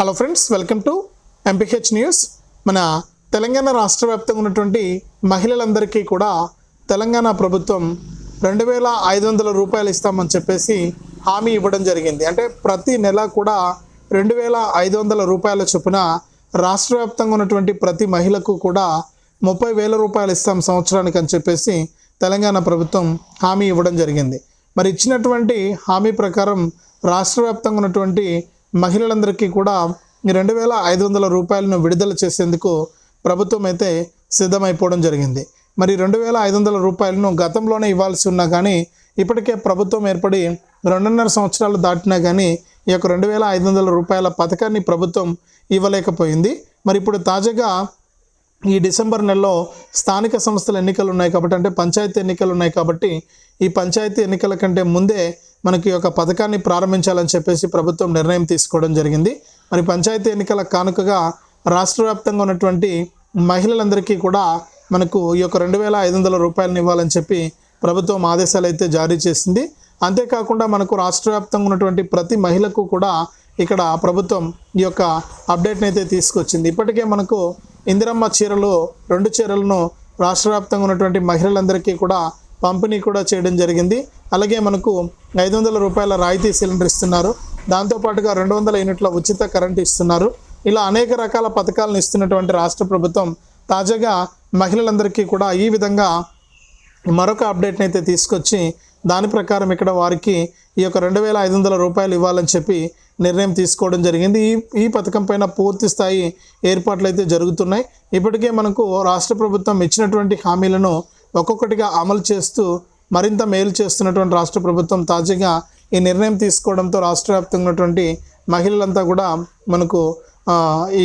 Hello friends welcome to MPH news మన తెలంగాణ రాష్ట్ర వ్యాప్తంగా ఉన్నటువంటి మహిళలందరికీ కూడా తెలంగాణ ప్రభుత్వం రెండు వేల ఐదు వందల రూపాయలు ఇస్తామని చెప్పేసి హామీ ఇవ్వడం జరిగింది. అంటే ప్రతి నెల కూడా రెండు వేల ఐదు వందల రూపాయల చొప్పున రాష్ట్ర వ్యాప్తంగా ఉన్నటువంటి ప్రతి మహిళకు కూడా ముప్పై వేల రూపాయలు ఇస్తాం సంవత్సరానికి అని చెప్పేసి తెలంగాణ ప్రభుత్వం హామీ ఇవ్వడం జరిగింది. మరి ఇచ్చినటువంటి హామీ ప్రకారం రాష్ట్ర వ్యాప్తంగా ఉన్నటువంటి మహిళలందరికీ కూడా రెండు వేల ఐదు వందల రూపాయలను విడుదల చేసేందుకు ప్రభుత్వం అయితే సిద్ధమైపోవడం జరిగింది. మరి రెండు వేల ఐదు వందల రూపాయలను గతంలోనే ఇవ్వాల్సి ఉన్నా కానీ ఇప్పటికే ప్రభుత్వం ఏర్పడి రెండున్నర సంవత్సరాలు దాటినా కానీ ఈ యొక్క రెండు వేల ఐదు వందల రూపాయల పథకాన్ని ప్రభుత్వం ఇవ్వలేకపోయింది. మరి ఇప్పుడు తాజాగా ఈ డిసెంబర్ నెలలో స్థానిక సంస్థల ఎన్నికలు ఉన్నాయి కాబట్టి అంటే పంచాయతీ ఎన్నికలు ఉన్నాయి కాబట్టి ఈ పంచాయతీ ఎన్నికల కంటే ముందే మనకి ఈ యొక్క పథకాన్ని ప్రారంభించాలని చెప్పేసి ప్రభుత్వం నిర్ణయం తీసుకోవడం జరిగింది. మరి పంచాయతీ ఎన్నికల కానుకగా రాష్ట్ర వ్యాప్తంగా ఉన్నటువంటి మహిళలందరికీ కూడా మనకు ఈ యొక్క రెండు వేల ఐదు వందల రూపాయలను ఇవ్వాలని చెప్పి ప్రభుత్వం ఆదేశాలు అయితే జారీ చేసింది. అంతేకాకుండా మనకు రాష్ట్ర వ్యాప్తంగా ఉన్నటువంటి ప్రతి మహిళకు కూడా ఇక్కడ ప్రభుత్వం ఈ యొక్క అప్డేట్ని అయితే తీసుకొచ్చింది. ఇప్పటికే మనకు ఇందిరమ్మ చీరలు రెండు చీరలను రాష్ట్ర వ్యాప్తంగా ఉన్నటువంటి మహిళలందరికీ కూడా పంపిణీ కూడా చేయడం జరిగింది. అలాగే మనకు ఐదు వందల రూపాయల రాయితీ సిలిండర్ ఇస్తున్నారు. దాంతోపాటుగా రెండు వందల యూనిట్ల ఉచిత కరెంట్ ఇస్తున్నారు. ఇలా అనేక రకాల పథకాలను ఇస్తున్నటువంటి రాష్ట్ర ప్రభుత్వం తాజాగా మహిళలందరికీ కూడా ఈ విధంగా మరొక అప్డేట్ని అయితే తీసుకొచ్చి దాని ప్రకారం ఇక్కడ వారికి ఈ యొక్క రెండు వేల ఐదు వందల రూపాయలు ఇవ్వాలని చెప్పి నిర్ణయం తీసుకోవడం జరిగింది. ఈ ఈ పథకం పైన పూర్తి స్థాయి ఏర్పాట్లు అయితే జరుగుతున్నాయి. ఇప్పటికే మనకు రాష్ట్ర ప్రభుత్వం ఇచ్చినటువంటి హామీలను ఒక్కొక్కటిగా అమలు చేస్తూ మరింత మేలు చేస్తున్నటువంటి రాష్ట్ర ప్రభుత్వం తాజాగా ఈ నిర్ణయం తీసుకోవడంతో రాష్ట్ర వ్యాప్తంగా ఉన్నటువంటి మహిళలంతా కూడా మనకు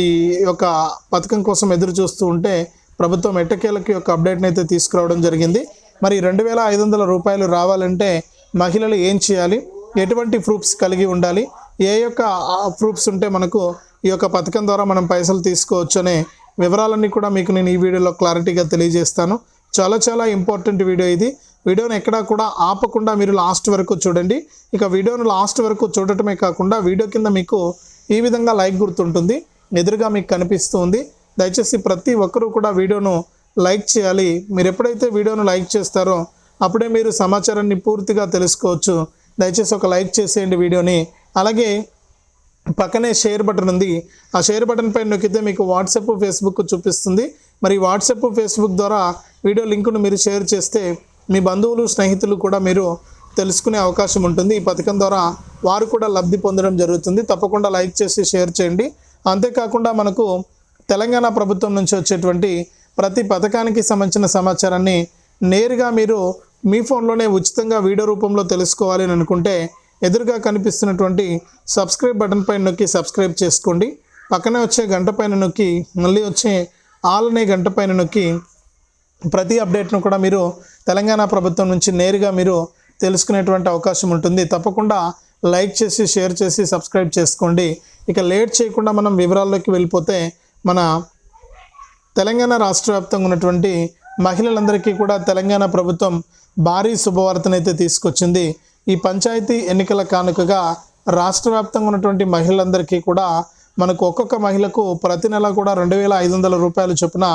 ఈ యొక్క పథకం కోసం ఎదురు చూస్తూ ఉంటే ప్రభుత్వం ఎట్టకేలకు యొక్క అప్డేట్ని అయితే తీసుకురావడం జరిగింది. మరి రెండు వేల ఐదు వందల రూపాయలు రావాలంటే మహిళలు ఏం చేయాలి? ఎటువంటి ప్రూఫ్స్ కలిగి ఉండాలి? ఏ యొక్క ప్రూఫ్స్ ఉంటే మనకు ఈ యొక్క పథకం ద్వారా మనం పైసలు తీసుకోవచ్చు అనే వివరాలన్నీ కూడా మీకు నేను ఈ వీడియోలో క్లారిటీగా తెలియజేస్తాను. చాలా చాలా ఇంపార్టెంట్ వీడియో ఇది. వీడియోని ఎక్కడా కూడా ఆపకుండా మీరు లాస్ట్ వరకు చూడండి. ఇక వీడియోను లాస్ట్ వరకు చూడటమే కాకుండా వీడియో కింద మీకు ఈ విధంగా లైక్ గుర్తుంటుంది. ఎదురుగా మీకు కనిపిస్తూ ఉంది దయచేసి ప్రతి ఒక్కరూ కూడా వీడియోను లైక్ చేయాలి. మీరు ఎప్పుడైతే వీడియోను లైక్ చేస్తారో అప్పుడే మీరు సమాచారాన్ని పూర్తిగా తెలుసుకోవచ్చు. దయచేసి ఒక లైక్ చేసేయండి వీడియోని. అలాగే పక్కనే షేర్ బటన్ ఉంది. ఆ షేర్ బటన్ పైన నొక్కితే మీకు వాట్సాప్ ఫేస్బుక్ చూపిస్తుంది. మరి వాట్సాప్ ఫేస్బుక్ ద్వారా వీడియో లింకును మీరు షేర్ చేస్తే మీ బంధువులు స్నేహితులు కూడా మీరు తెలుసుకునే అవకాశం ఉంటుంది. ఈ పథకం ద్వారా వారు కూడా లబ్ధి పొందడం జరుగుతుంది. తప్పకుండా లైక్ చేసి షేర్ చేయండి. అంతేకాకుండా మనకు తెలంగాణ ప్రభుత్వం నుంచి వచ్చేటువంటి ప్రతి పథకానికి సంబంధించిన సమాచారాన్ని నేరుగా మీరు మీ ఫోన్లోనే ఉచితంగా వీడియో రూపంలో తెలుసుకోవాలి అని అనుకుంటే ఎదురుగా కనిపిస్తున్నటువంటి సబ్స్క్రైబ్ బటన్ పైన నొక్కి సబ్స్క్రైబ్ చేసుకోండి. పక్కనే వచ్చే గంట పైన నొక్కి మళ్ళీ వచ్చే ఆల్ అనే గంట పైన నొక్కి ప్రతి అప్డేట్ను కూడా మీరు తెలంగాణ ప్రభుత్వం నుంచి నేరుగా మీరు తెలుసుకునేటువంటి అవకాశం ఉంటుంది. తప్పకుండా లైక్ చేసి షేర్ చేసి సబ్స్క్రైబ్ చేసుకోండి. ఇక లేట్ చేయకుండా మనం వివరాల్లోకి వెళ్ళిపోతే మన తెలంగాణ రాష్ట్ర వ్యాప్తంగా ఉన్నటువంటి మహిళలందరికీ కూడా తెలంగాణ ప్రభుత్వం భారీ శుభవార్తనైతే తీసుకొచ్చింది. ఈ పంచాయతీ ఎన్నికల కానుకగా రాష్ట్ర వ్యాప్తంగా ఉన్నటువంటి మహిళలందరికీ కూడా మనకు ఒక్కొక్క మహిళకు ప్రతి నెల కూడా రెండు వేల ఐదు వందల రూపాయలు చొప్పున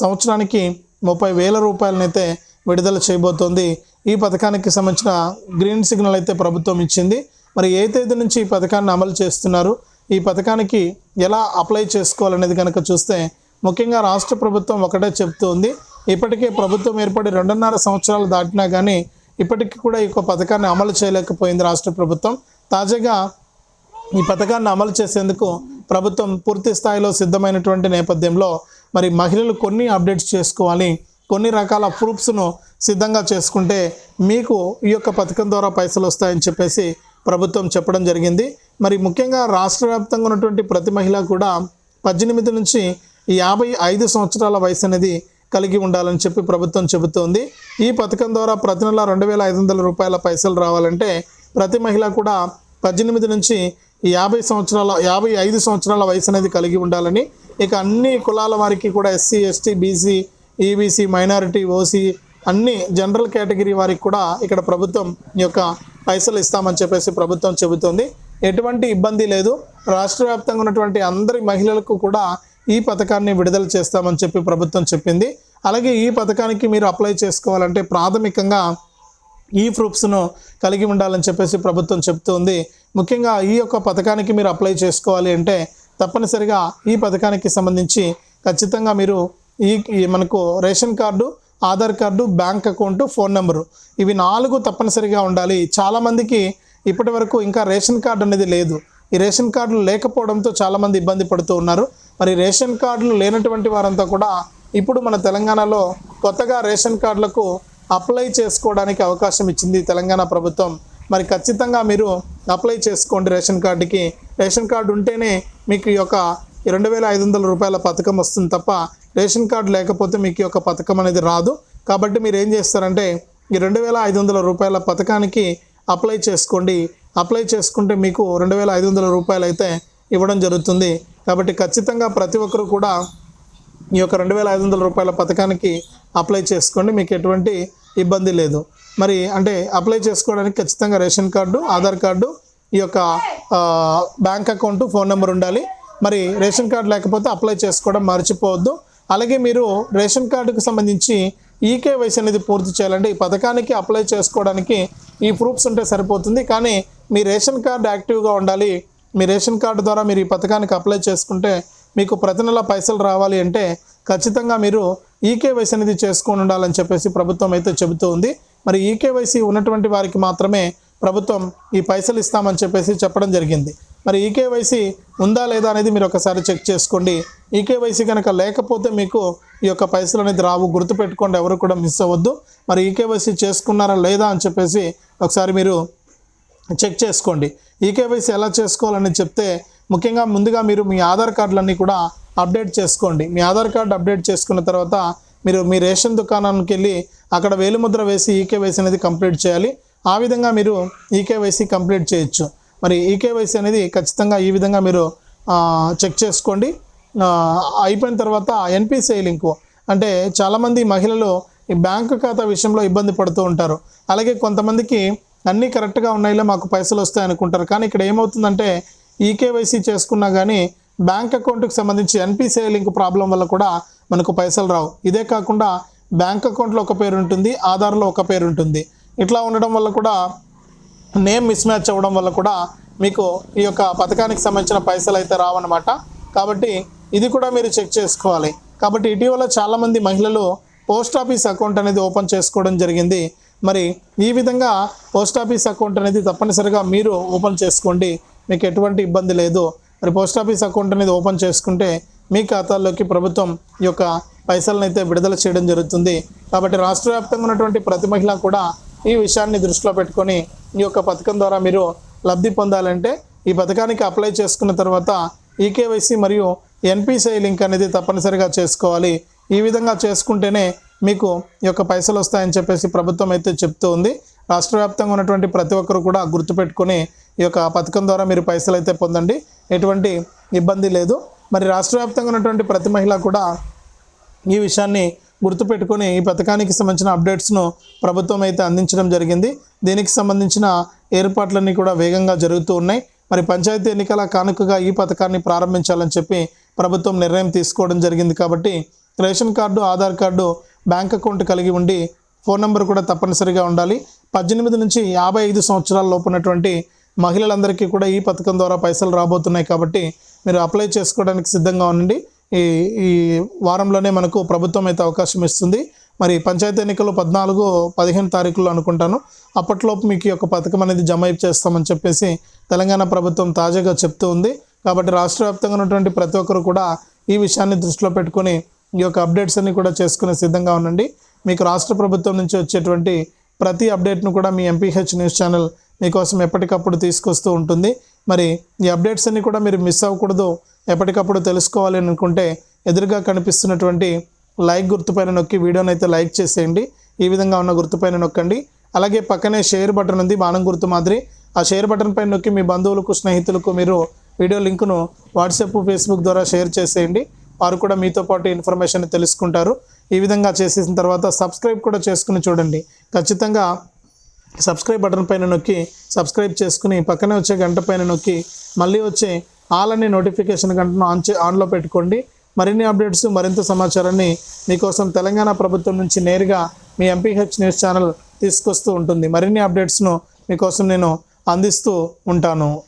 సంవత్సరానికి ముప్పై వేల రూపాయలనైతే విడుదల చేయబోతోంది. ఈ పథకానికి సంబంధించిన గ్రీన్ సిగ్నల్ అయితే ప్రభుత్వం ఇచ్చింది. మరి ఏ తేదీ నుంచి ఈ పథకాన్ని అమలు చేస్తున్నారు? ఈ పథకానికి ఎలా అప్లై చేసుకోవాలనేది కనుక చూస్తే ముఖ్యంగా రాష్ట్ర ప్రభుత్వం ఒకటే చెప్తుంది ఇప్పటికే ప్రభుత్వం ఏర్పడి రెండున్నర సంవత్సరాలు దాటినా కానీ ఇప్పటికీ కూడా ఈ పథకాన్ని అమలు చేయలేకపోయింది రాష్ట్ర ప్రభుత్వం. తాజాగా ఈ పథకాన్ని అమలు చేసేందుకు ప్రభుత్వం పూర్తి స్థాయిలో సిద్ధమైనటువంటి నేపథ్యంలో మరి మహిళలు కొన్ని అప్డేట్స్ చేసుకోవాలి. కొన్ని రకాల ప్రూఫ్స్ను సిద్ధంగా చేసుకుంటే మీకు ఈ యొక్క పథకం ద్వారా పైసలు వస్తాయని చెప్పేసి ప్రభుత్వం చెప్పడం జరిగింది. మరి ముఖ్యంగా రాష్ట్ర వ్యాప్తంగా ఉన్నటువంటి ప్రతి మహిళ కూడా పద్దెనిమిది నుంచి యాభై ఐదు సంవత్సరాల వయసు అనేది కలిగి ఉండాలని చెప్పి ప్రభుత్వం చెబుతోంది. ఈ పథకం ద్వారా ప్రతి నెల రెండు వేల ఐదు వందల రూపాయల పైసలు రావాలంటే ప్రతి మహిళ కూడా పద్దెనిమిది నుంచి యాభై సంవత్సరాల యాభై ఐదు సంవత్సరాల వయసు అనేది కలిగి ఉండాలని ఇక అన్ని కులాల వారికి కూడా SC ST BC EBC minority OC అన్ని జనరల్ కేటగిరీ వారికి కూడా ఇక్కడ ప్రభుత్వం ఈ యొక్క పైసలు ఇస్తామని చెప్పేసి ప్రభుత్వం చెబుతోంది. ఎటువంటి ఇబ్బంది లేదు. రాష్ట్ర వ్యాప్తంగా ఉన్నటువంటి అందరి మహిళలకు కూడా ఈ పథకాన్ని విడుదల చేస్తామని చెప్పి ప్రభుత్వం చెప్పింది. అలాగే ఈ పథకానికి మీరు అప్లై చేసుకోవాలంటే ప్రాథమికంగా ఈ ప్రూఫ్స్ను కలిగి ఉండాలని చెప్పేసి ప్రభుత్వం చెబుతుంది. ముఖ్యంగా ఈ యొక్క పథకానికి మీరు అప్లై చేసుకోవాలి అంటే తప్పనిసరిగా ఈ పథకానికి సంబంధించి ఖచ్చితంగా మీరు ఈ మనకు ration card Aadhaar card bank account phone number. ఇవి నాలుగు తప్పనిసరిగా ఉండాలి. చాలామందికి ఇప్పటి వరకు ఇంకా రేషన్ కార్డు అనేది లేదు. ఈ రేషన్ కార్డులు లేకపోవడంతో చాలామంది ఇబ్బంది పడుతూ ఉన్నారు. మరి రేషన్ కార్డులు లేనటువంటి వారంతా కూడా ఇప్పుడు మన తెలంగాణలో కొత్తగా రేషన్ కార్డులకు అప్లై చేసుకోవడానికి అవకాశం ఇచ్చింది తెలంగాణ ప్రభుత్వం. మరి ఖచ్చితంగా మీరు అప్లై చేసుకోండి రేషన్ కార్డుకి. రేషన్ కార్డు ఉంటేనే మీకు ఈ యొక్క రెండు వేల ఐదు వందల రూపాయల పథకం వస్తుంది తప్ప రేషన్ కార్డు లేకపోతే మీకు ఒక యొక్క పథకం అనేది రాదు. కాబట్టి మీరు ఏం చేస్తారంటే ఈ రెండు వేల ఐదు వందల రూపాయల పథకానికి అప్లై చేసుకోండి. అప్లై చేసుకుంటే మీకు రెండు వేల ఐదు వందల రూపాయలు అయితే ఇవ్వడం జరుగుతుంది. కాబట్టి ఖచ్చితంగా ప్రతి ఒక్కరు కూడా ఈ యొక్క రెండు వేల ఐదు వందల రూపాయల పథకానికి అప్లై చేసుకోండి. మీకు ఎటువంటి ఇబ్బంది లేదు. మరి అంటే అప్లై చేసుకోవడానికి ఖచ్చితంగా రేషన్ కార్డు ఆధార్ కార్డు ఈ యొక్క బ్యాంక్ అకౌంట్ ఫోన్ నెంబర్ ఉండాలి. మరి రేషన్ కార్డు లేకపోతే అప్లై చేసుకోవడం మర్చిపోవద్దు. అలాగే మీరు రేషన్ కార్డుకు సంబంధించి ఈకేవైసీ అనేది పూర్తి చేయాలంటే ఈ పథకానికి అప్లై చేసుకోవడానికి ఈ ప్రూఫ్స్ ఉంటే సరిపోతుంది. కానీ మీ రేషన్ కార్డు యాక్టివ్గా ఉండాలి. మీ రేషన్ కార్డు ద్వారా మీరు ఈ పథకానికి అప్లై చేసుకుంటే మీకు ప్రతి నెల పైసలు రావాలి అంటే ఖచ్చితంగా మీరు ఈకేవైసీ అనేది చేసుకొని ఉండాలని చెప్పేసి ప్రభుత్వం అయితే చెబుతూ ఉంది. మరి ఈకేవైసీ ఉన్నటువంటి వారికి మాత్రమే ప్రభుత్వం ఈ పైసలు ఇస్తామని చెప్పేసి చెప్పడం జరిగింది. మరి ఈకేవైసీ ఉందా లేదా అనేది మీరు ఒకసారి చెక్ చేసుకోండి. ఈకేవైసీ కనుక లేకపోతే మీకు ఈ యొక్క పైసలు అనేది రావు గుర్తుపెట్టుకోండి ఎవరు కూడా మిస్ అవ్వద్దు. మరి ఈకేవైసీ చేసుకున్నారా లేదా అని చెప్పేసి ఒకసారి మీరు చెక్ చేసుకోండి. ఈకేవైసీ ఎలా చేసుకోవాలని చెప్తే ముఖ్యంగా ముందుగా మీరు మీ ఆధార్ కార్డులన్నీ కూడా అప్డేట్ చేసుకోండి. మీ ఆధార్ కార్డు అప్డేట్ చేసుకున్న తర్వాత మీరు మీ రేషన్ దుకాణానికి వెళ్ళి అక్కడ వేలిముద్ర వేసి ఈకేవైసీ అనేది కంప్లీట్ చేయాలి. ఆ విధంగా మీరు ఈకేవైసీ కంప్లీట్ చేయొచ్చు. మరి ఈకేవైసీ అనేది ఖచ్చితంగా ఈ విధంగా మీరు చెక్ చేసుకోండి. అయిపోయిన తర్వాత ఎన్పిసిఐ లింకు అంటే చాలామంది మహిళలు ఈ బ్యాంకు ఖాతా విషయంలో ఇబ్బంది పడుతూ ఉంటారు. అలాగే కొంతమందికి అన్నీ కరెక్ట్గా ఉన్నాయిలే మాకు పైసలు వస్తాయి అనుకుంటారు. కానీ ఇక్కడ ఏమవుతుందంటే ఈకేవైసీ చేసుకున్నా కానీ బ్యాంక్ అకౌంట్కి సంబంధించి ఎన్పిసిఐ లింక్ ప్రాబ్లం వల్ల కూడా మనకు పైసలు రావు. ఇదే కాకుండా బ్యాంక్ అకౌంట్లో ఒక పేరు ఉంటుంది ఆధార్లో ఒక పేరు ఉంటుంది ఇట్లా ఉండడం వల్ల కూడా నేమ్ మిస్ మ్యాచ్ అవ్వడం వల్ల కూడా మీకు ఈ యొక్క పథకానికి సంబంధించిన పైసలు అయితే రావన్నమాట. కాబట్టి ఇది కూడా మీరు చెక్ చేసుకోవాలి. కాబట్టి ఇటీవల చాలామంది మహిళలు పోస్ట్ ఆఫీస్ అకౌంట్ అనేది ఓపెన్ చేసుకోవడం జరిగింది. మరి ఈ విధంగా పోస్ట్ ఆఫీస్ అకౌంట్ అనేది తప్పనిసరిగా మీరు ఓపెన్ చేసుకోండి. మీకు ఎటువంటి ఇబ్బంది లేదు. మరి పోస్ట్ ఆఫీస్ అకౌంట్ అనేది ఓపెన్ చేసుకుంటే మీ ఖాతాల్లోకి ప్రభుత్వం ఈ యొక్క పైసలను అయితే విడుదల చేయడం జరుగుతుంది. కాబట్టి రాష్ట్ర వ్యాప్తంగా ఉన్నటువంటి ప్రతి మహిళ కూడా ఈ విషయాన్ని దృష్టిలో పెట్టుకొని ఈ యొక్క పథకం ద్వారా మీరు లబ్ధి పొందాలంటే ఈ పథకానికి అప్లై చేసుకున్న తర్వాత ఈకేవైసీ మరియు ఎన్పిసిఐ లింక్ అనేది తప్పనిసరిగా చేసుకోవాలి. ఈ విధంగా చేసుకుంటేనే మీకు ఈ యొక్క పైసలు వస్తాయని చెప్పేసి ప్రభుత్వం అయితే చెప్తూ ఉంది. రాష్ట్ర వ్యాప్తంగా ఉన్నటువంటి ప్రతి ఒక్కరు కూడా గుర్తుపెట్టుకొని ఈ యొక్క పథకం ద్వారా మీరు పైసలు అయితే పొందండి. ఎటువంటి ఇబ్బంది లేదు. మరి రాష్ట్ర వ్యాప్తంగా ఉన్నటువంటి ప్రతి మహిళ కూడా ఈ విషయాన్ని గుర్తుపెట్టుకొని ఈ పథకానికి సంబంధించిన అప్డేట్స్ను ప్రభుత్వం అయితే అందించడం జరిగింది. దీనికి సంబంధించిన ఏర్పాట్లన్నీ కూడా వేగంగా జరుగుతూ ఉన్నాయి. మరి పంచాయతీ ఎన్నికల కానుకగా ఈ పథకాన్ని ప్రారంభించాలని చెప్పి ప్రభుత్వం నిర్ణయం తీసుకోవడం జరిగింది కాబట్టి ration card Aadhaar card bank account కలిగి ఉండి ఫోన్ నెంబర్ కూడా తప్పనిసరిగా ఉండాలి. పద్దెనిమిది నుంచి యాభై ఐదు సంవత్సరాల లోపు ఉన్నటువంటి మహిళలందరికీ కూడా ఈ పథకం ద్వారా పైసలు రాబోతున్నాయి కాబట్టి మీరు అప్లై చేసుకోవడానికి సిద్ధంగా ఉండండి. ఈ ఈ వారంలోనే మనకు ప్రభుత్వం అయితే అవకాశం ఇస్తుంది. మరి పంచాయతీ ఎన్నికలు పద్నాలుగు పదిహేను తారీఖులో అనుకుంటాను. అప్పట్లోపు మీకు ఈ యొక్క పథకం అనేది జమ చేస్తామని చెప్పేసి తెలంగాణ ప్రభుత్వం తాజాగా చెప్తూ ఉంది. కాబట్టి రాష్ట్ర వ్యాప్తంగా ఉన్నటువంటి ప్రతి ఒక్కరు కూడా ఈ విషయాన్ని దృష్టిలో పెట్టుకొని ఈ యొక్క అప్డేట్స్ అన్ని కూడా చేసుకునే సిద్ధంగా ఉండండి. మీకు రాష్ట్ర ప్రభుత్వం నుంచి వచ్చేటువంటి ప్రతి అప్డేట్ను కూడా మీ ఎంపీహెచ్ న్యూస్ ఛానల్ మీకోసం ఎప్పటికప్పుడు తీసుకొస్తూ ఉంటుంది. మరి ఈ అప్డేట్స్ అన్ని కూడా మీరు మిస్ అవ్వకూడదు. ఎప్పటికప్పుడు తెలుసుకోవాలి అనుకుంటే ఎదురుగా కనిపిస్తున్నటువంటి లైక్ గుర్తుపైన నొక్కి వీడియోని అయితే లైక్ చేసేయండి. ఈ విధంగా ఉన్న గుర్తుపైన నొక్కండి. అలాగే పక్కనే షేర్ బటన్ ఉంది బాణం గుర్తు మాదిరి. ఆ షేర్ బటన్ పైన నొక్కి మీ బంధువులకు స్నేహితులకు మీరు వీడియో లింకును వాట్సాప్ ఫేస్బుక్ ద్వారా షేర్ చేసేయండి. వారు కూడా మీతో పాటు ఇన్ఫర్మేషన్ తెలుసుకుంటారు. ఈ విధంగా చేసేసిన తర్వాత సబ్స్క్రైబ్ కూడా చేసుకుని చూడండి. ఖచ్చితంగా సబ్స్క్రైబ్ బటన్ పైన నొక్కి సబ్స్క్రైబ్ చేసుకుని పక్కనే వచ్చే గంట పైన నొక్కి మళ్ళీ వచ్చే ఆల్ అనే నోటిఫికేషన్ గంటను ఆన్ చే ఆన్లో పెట్టుకోండి. మరిన్ని అప్డేట్స్ మరింత సమాచారాన్ని మీకోసం తెలంగాణ ప్రభుత్వం నుంచి నేరుగా మీ ఎంపీహెచ్ న్యూస్ ఛానల్ తీసుకొస్తూ ఉంటుంది. మరిన్ని అప్డేట్స్ను మీకోసం నేను అందిస్తూ ఉంటాను.